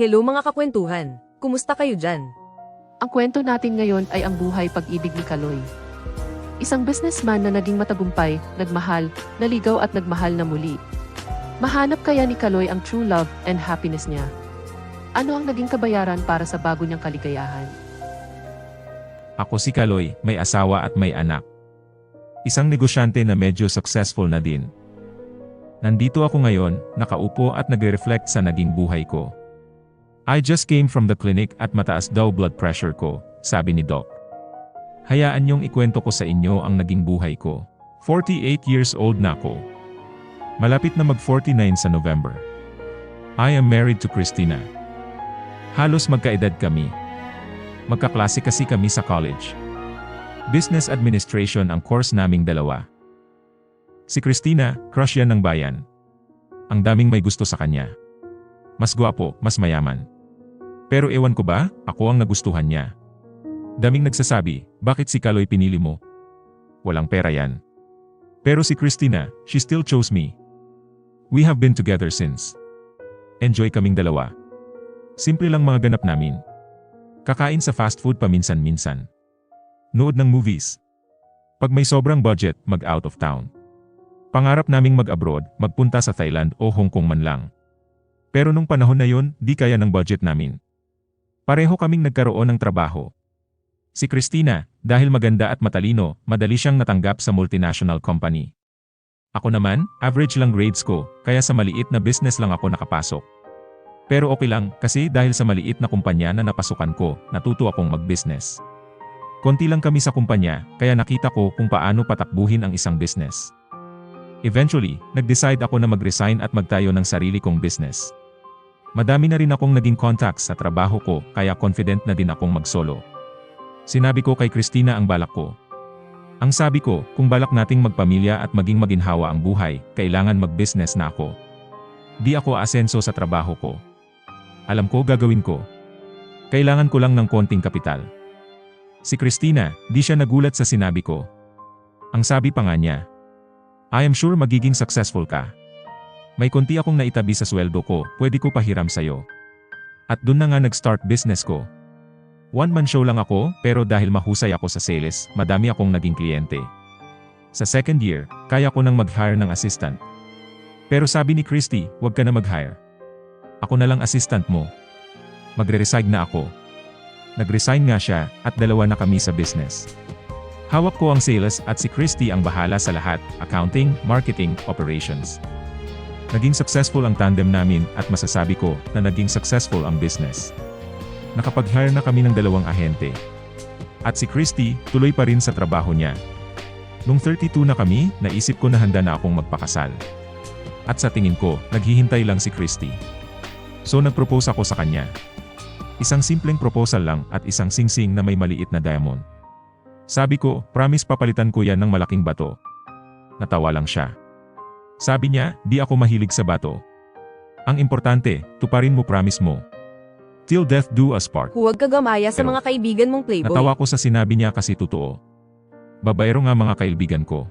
Hello mga kakwentuhan. Kumusta kayo dyan? Ang kwento natin ngayon ay ang buhay pag-ibig ni Kaloy. Isang businessman na naging matagumpay, nagmahal, naligaw at nagmahal na muli. Mahanap kaya ni Kaloy ang true love and happiness niya? Ano ang naging kabayaran para sa bago niyang kaligayahan? Ako si Kaloy, may asawa at may anak. Isang negosyante na medyo successful na din. Nandito ako ngayon, nakaupo at nagre-reflect sa naging buhay ko. I just came from the clinic at mataas daw blood pressure ko, sabi ni Doc. Hayaan niyong ikwento ko sa inyo ang naging buhay ko. 48 years old na ako. Malapit na mag-49 sa November. I am married to Christina. Halos magkaedad kami. Magkaklase kasi kami sa college. Business Administration ang course naming dalawa. Si Christina, crush yan ng bayan. Ang daming may gusto sa kanya. Mas gwapo, mas mayaman. Pero ewan ko ba, ako ang nagustuhan niya. Daming nagsasabi, bakit si Kaloy pinili mo? Walang pera yan. Pero si Christina, she still chose me. We have been together since. Enjoy kaming dalawa. Simple lang mga ganap namin. Kakain sa fast food paminsan-minsan. Nood ng movies. Pag may sobrang budget, mag out of town. Pangarap naming mag-abroad, magpunta sa Thailand o Hong Kong man lang. Pero nung panahon na yun, di kaya ng budget namin. Pareho kaming nagkaroon ng trabaho. Si Christina, dahil maganda at matalino, madali siyang natanggap sa multinational company. Ako naman, average lang grades ko, kaya sa maliit na business lang ako nakapasok. Pero okay lang, kasi dahil sa maliit na kumpanya na napasukan ko, natuto akong mag-business. Konti lang kami sa kumpanya, kaya nakita ko kung paano patakbuhin ang isang business. Eventually, nag-decide ako na mag-resign at magtayo ng sarili kong business. Madami na rin akong naging contacts sa trabaho ko, kaya confident na din akong mag-solo. Sinabi ko kay Christina ang balak ko. Ang sabi ko, kung balak nating magpamilya at maging maginhawa ang buhay, kailangan mag-business na ako. Di ako asenso sa trabaho ko. Alam ko gagawin ko. Kailangan ko lang ng konting kapital. Si Christina, di siya nagulat sa sinabi ko. Ang sabi pa nga niya, I am sure magiging successful ka. May konti akong naitabi sa sweldo ko, pwede ko pahiram sa'yo. At dun na nga nag-start business ko. One-man show lang ako, pero dahil mahusay ako sa sales, madami akong naging kliyente. Sa second year, kaya ko nang mag-hire ng assistant. Pero sabi ni Christy, huwag ka na mag-hire. Ako na lang assistant mo. Magre-resign na ako. Nag-resign nga siya, at dalawa na kami sa business. Hawak ko ang sales at si Christy ang bahala sa lahat, accounting, marketing, operations. Naging successful ang tandem namin at masasabi ko na naging successful ang business. Nakapag-hire na kami ng dalawang ahente. At si Christy, tuloy pa rin sa trabaho niya. Nung 32 na kami, naisip ko na handa na akong magpakasal. At sa tingin ko, naghihintay lang si Christy. So nag-propose ako sa kanya. Isang simpleng proposal lang at isang singsing na may maliit na diamond. Sabi ko, promise papalitan ko yan ng malaking bato. Natawa lang siya. Sabi niya, di ako mahilig sa bato. Ang importante, tuparin mo promise mo. Till death do us part. Huwag ka gamaya sa Pero- mga kaibigan mong playboy. Natawa ko sa sinabi niya kasi totoo. Babaero nga mga kaibigan ko.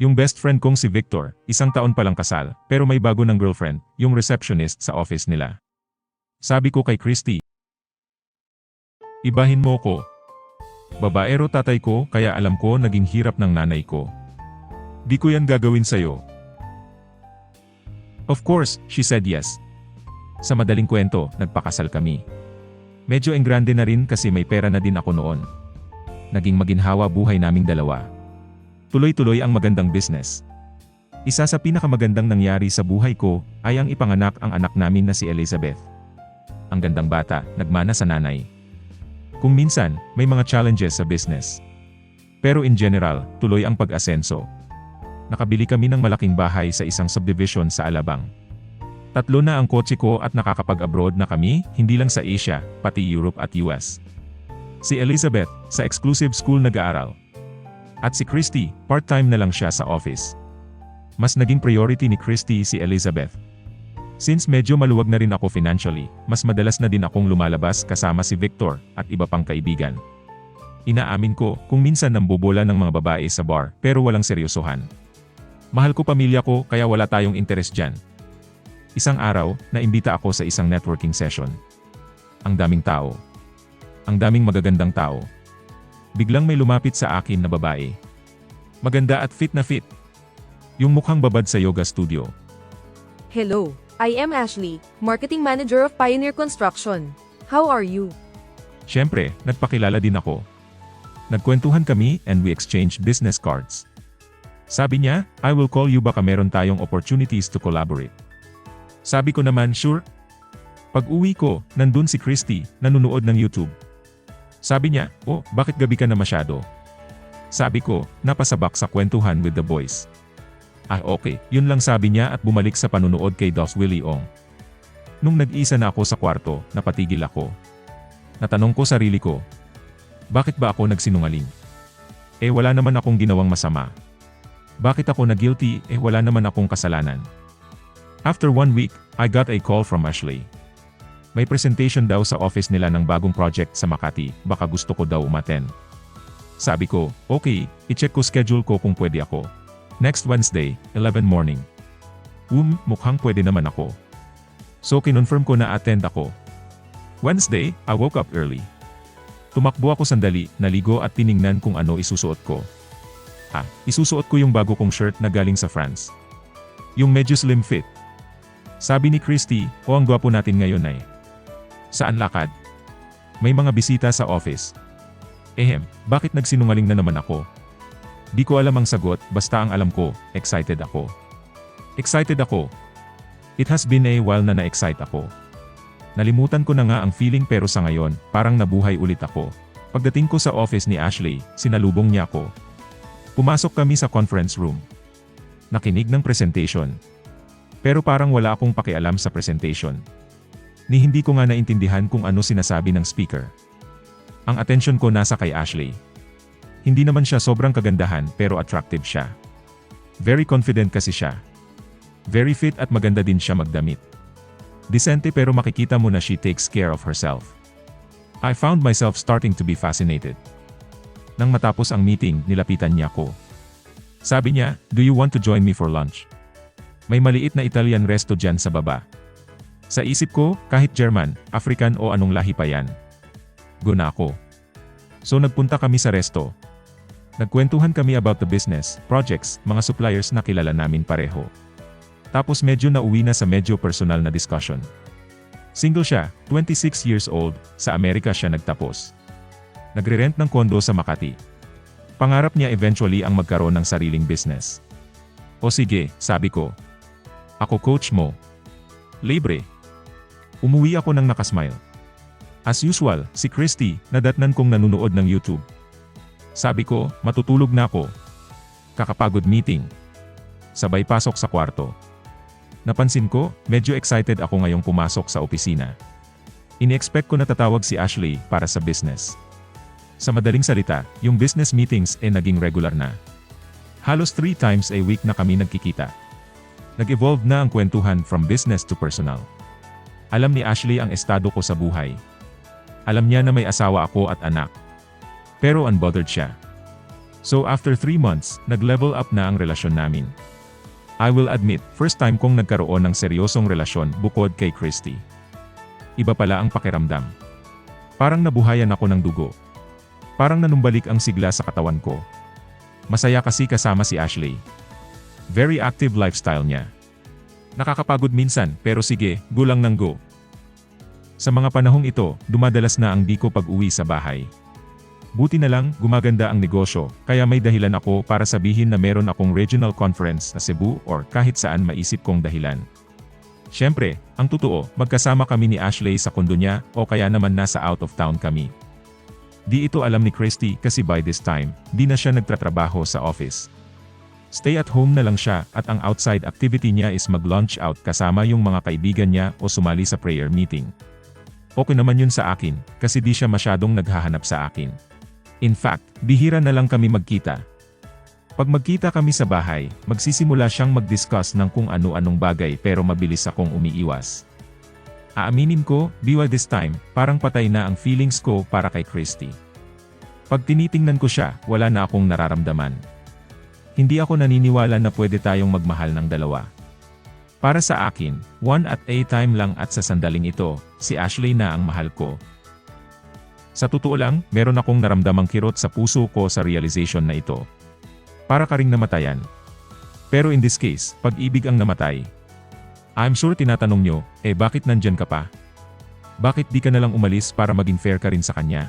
Yung best friend kong si Victor, isang taon pa lang kasal, pero may bago ng girlfriend, yung receptionist sa office nila. Sabi ko kay Christy, Ibahin mo ko. Babaero tatay ko kaya alam ko naging hirap ng nanay ko. Di ko yan gagawin sa'yo. Of course, she said yes. Sa madaling kwento, nagpakasal kami. Medyo enggrande na rin kasi may pera na din ako noon. Naging maginhawa buhay naming dalawa. Tuloy-tuloy ang magandang business. Isa sa pinakamagandang nangyari sa buhay ko ay ang ipanganak ang anak namin na si Elizabeth. Ang gandang bata, nagmana sa nanay. Kung minsan, may mga challenges sa business. Pero in general, tuloy ang pag-asenso. Nakabili kami ng malaking bahay sa isang subdivision sa Alabang. Tatlo na ang kotse ko at nakakapag-abroad na kami, hindi lang sa Asia, pati Europe at US. Si Elizabeth, sa exclusive school nag-aaral. At si Christy, part-time na lang siya sa office. Mas naging priority ni Christy si Elizabeth. Since medyo maluwag na rin ako financially, mas madalas na din akong lumalabas kasama si Victor at iba pang kaibigan. Inaamin ko kung minsan nambobola ng mga babae sa bar pero walang seryosohan. Mahal ko pamilya ko kaya wala tayong interes dyan. Isang araw, naimbita ako sa isang networking session. Ang daming tao. Ang daming magagandang tao. Biglang may lumapit sa akin na babae. Maganda at fit na fit. Yung mukhang babad sa yoga studio. Hello, I am Ashley, Marketing Manager of Pioneer Construction. How are you? Siyempre, nagpakilala din ako. Nagkwentuhan kami and we exchanged business cards. Sabi niya, I will call you baka meron tayong opportunities to collaborate. Sabi ko naman, sure. Pag uwi ko, nandun si Christy, nanunood ng YouTube. Sabi niya, oh, bakit gabi ka na masyado? Sabi ko, napasabak sa kwentuhan with the boys. Ah okay, yun lang sabi niya at bumalik sa panunood kay Dos Willie Ong. Nung nag-isa na ako sa kwarto, napatigil ako. Natanong ko sarili ko, bakit ba ako nagsinungaling? Eh wala naman akong ginawang masama. Bakit ako na guilty eh wala naman akong kasalanan? After one week, I got a call from Ashley. May presentation daw sa office nila ng bagong project sa Makati, baka gusto ko daw umaten. Sabi ko, okay, i-check ko schedule ko kung pwede ako. Next Wednesday, 11 morning. Um, mukhang pwede naman ako. So kinonfirm ko na attend ako. Wednesday, I woke up early. Tumakbo ako sandali, naligo at tiningnan kung ano isusuot ko. Ah, isusuot ko yung bago kong shirt na galing sa France. Yung medyo slim fit. Sabi ni Christy, o ang gwapo natin ngayon ay. Saan lakad? May mga bisita sa office. Ehem, bakit nagsinungaling na naman ako? Di ko alam ang sagot, basta ang alam ko, excited ako. Excited ako. It has been a while na na-excite ako. Nalimutan ko na nga ang feeling pero sa ngayon, parang nabuhay ulit ako. Pagdating ko sa office ni Ashley, sinalubong niya ako. Pumasok kami sa conference room. Nakinig ng presentation. Pero parang wala akong pakialam sa presentation. Ni hindi ko nga naintindihan kung ano sinasabi ng speaker. Ang attention ko nasa kay Ashley. Hindi naman siya sobrang kagandahan pero attractive siya. Very confident kasi siya. Very fit at maganda din siya magdamit. Decente pero makikita mo na she takes care of herself. I found myself starting to be fascinated. Nang matapos ang meeting, nilapitan niya ko. Sabi niya, do you want to join me for lunch? May maliit na Italian resto dyan sa baba. Sa isip ko, kahit German, African o anong lahi pa yan. Guna ako. So nagpunta kami sa resto. Nagkwentuhan kami about the business, projects, mga suppliers na kilala namin pareho. Tapos medyo nauwi na sa medyo personal na discussion. Single siya, 26 years old, sa Amerika siya nagtapos. Nagre-rent ng kondo sa Makati. Pangarap niya eventually ang magkaroon ng sariling business. O sige, sabi ko. Ako coach mo. Libre. Umuwi ako ng nakasmile. As usual, si Christy, nadatnan kong nanunood ng YouTube. Sabi ko, matutulog na ako. Kakapagod meeting. Sabay pasok sa kwarto. Napansin ko, medyo excited ako ngayong pumasok sa opisina. Ini-expect ko na tatawag si Ashley para sa business. Sa madaling salita, yung business meetings ay naging regular na. Halos three times a week na kami nagkikita. Nag-evolve na ang kwentuhan from business to personal. Alam ni Ashley ang estado ko sa buhay. Alam niya na may asawa ako at anak. Pero unbothered siya. So after three months, nag-level up na ang relasyon namin. I will admit, first time kong nagkaroon ng seryosong relasyon bukod kay Christy. Iba pala ang pakiramdam. Parang nabuhayan ako ng dugo. Parang nanumbalik ang sigla sa katawan ko. Masaya kasi kasama si Ashley. Very active lifestyle niya. Nakakapagod minsan, pero sige, gulang ng go. Sa mga panahong ito, dumadalas na ang di ko pag-uwi sa bahay. Buti na lang, gumaganda ang negosyo, kaya may dahilan ako para sabihin na meron akong regional conference sa Cebu or kahit saan maisip kong dahilan. Siyempre, ang totoo, magkasama kami ni Ashley sa kondo niya o kaya naman nasa out of town kami. Di ito alam ni Christy kasi by this time, di na siya nagtatrabaho sa office. Stay at home na lang siya at ang outside activity niya is mag-lunch out kasama yung mga kaibigan niya o sumali sa prayer meeting. Okay naman yun sa akin, kasi di siya masyadong naghahanap sa akin. In fact, bihira na lang kami magkita. Pag magkita kami sa bahay, magsisimula siyang mag-discuss ng kung ano-anong bagay pero mabilis akong umiiwas. Aaminin ko, by this time, parang patay na ang feelings ko para kay Christy. Pag tinitingnan ko siya, wala na akong nararamdaman. Hindi ako naniniwala na pwede tayong magmahal ng dalawa. Para sa akin, one at a time lang at sa sandaling ito, si Ashley na ang mahal ko. Sa totoo lang, meron akong naramdamang kirot sa puso ko sa realization na ito. Para ka ring namatayan. Pero in this case, pag-ibig ang namatay. I'm sure tinatanong nyo, eh bakit nandyan ka pa? Bakit di ka nalang umalis para maging fair ka rin sa kanya?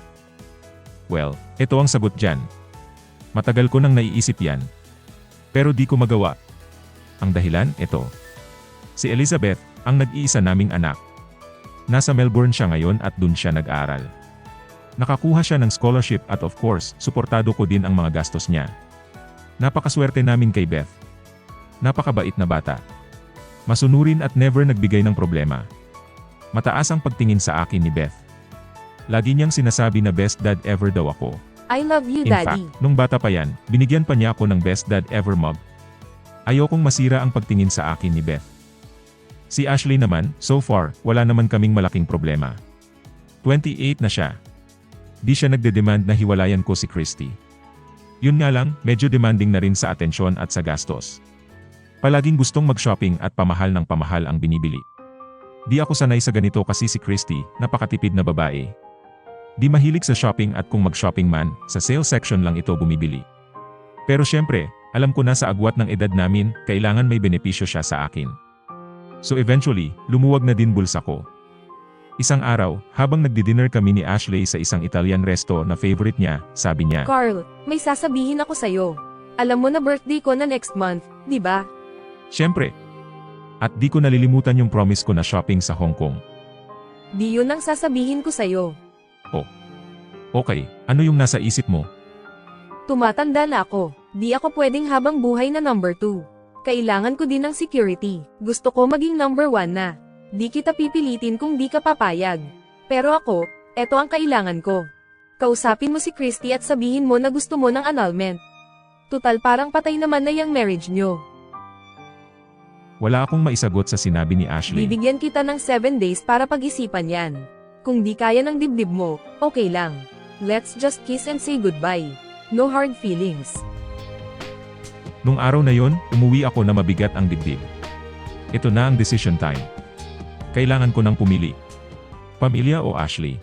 Well, ito ang sagot dyan. Matagal ko nang naiisip yan. Pero di ko magawa. Ang dahilan, ito. Si Elizabeth, ang nag-iisa naming anak. Nasa Melbourne siya ngayon at dun siya nag-aral. Nakakuha siya ng scholarship at of course, suportado ko din ang mga gastos niya. Napakaswerte namin kay Beth. Napakabait na bata. Masunurin at never nagbigay ng problema. Mataas ang pagtingin sa akin ni Beth. Lagi niyang sinasabi na best dad ever daw ako. I love you, In Daddy. fact, nung bata pa yan, binigyan pa niya ako ng best dad ever mug. Ayokong masira ang pagtingin sa akin ni Beth. Si Ashley naman, so far, wala naman kaming malaking problema. 28 na siya. Di siya nagde-demand na hiwalayan ko si Christy. Yun nga lang, medyo demanding na rin sa atensyon at sa gastos. Palaging gustong mag-shopping at pamahal ng pamahal ang binibili. Di ako sanay sa ganito kasi si Christy, napakatipid na babae. Di mahilig sa shopping at kung mag-shopping man, sa sale section lang ito bumibili. Pero syempre, alam ko na sa agwat ng edad namin, kailangan may benepisyo siya sa akin. So eventually, lumuwag na din bulsa ko. Isang araw, habang nagdi-dinner kami ni Ashley sa isang Italian resto na favorite niya, sabi niya, Carl, may sasabihin ako sa'yo. Alam mo na birthday ko na next month, di ba? Siyempre. At di ko nalilimutan yung promise ko na shopping sa Hong Kong. Di yun ang sasabihin ko sa'yo. Okay, ano yung nasa isip mo? Tumatanda na ako. Di ako pwedeng habang buhay na number 2. Kailangan ko din ng security. Gusto ko maging number 1 na. Di kita pipilitin kung di ka papayag. Pero ako, eto ang kailangan ko. Kausapin mo si Christy at sabihin mo na gusto mo ng annulment. Tutal parang patay naman na yung marriage nyo. Wala akong maisagot sa sinabi ni Ashley. Bibigyan kita ng 7 days para pag-isipan yan. Kung di kaya ng dibdib mo, okay lang. Let's just kiss and say goodbye. No hard feelings. Nung araw na yon, umuwi ako na mabigat ang dibdib. Ito na ang decision time. Kailangan ko nang pumili. Pamilya o Ashley?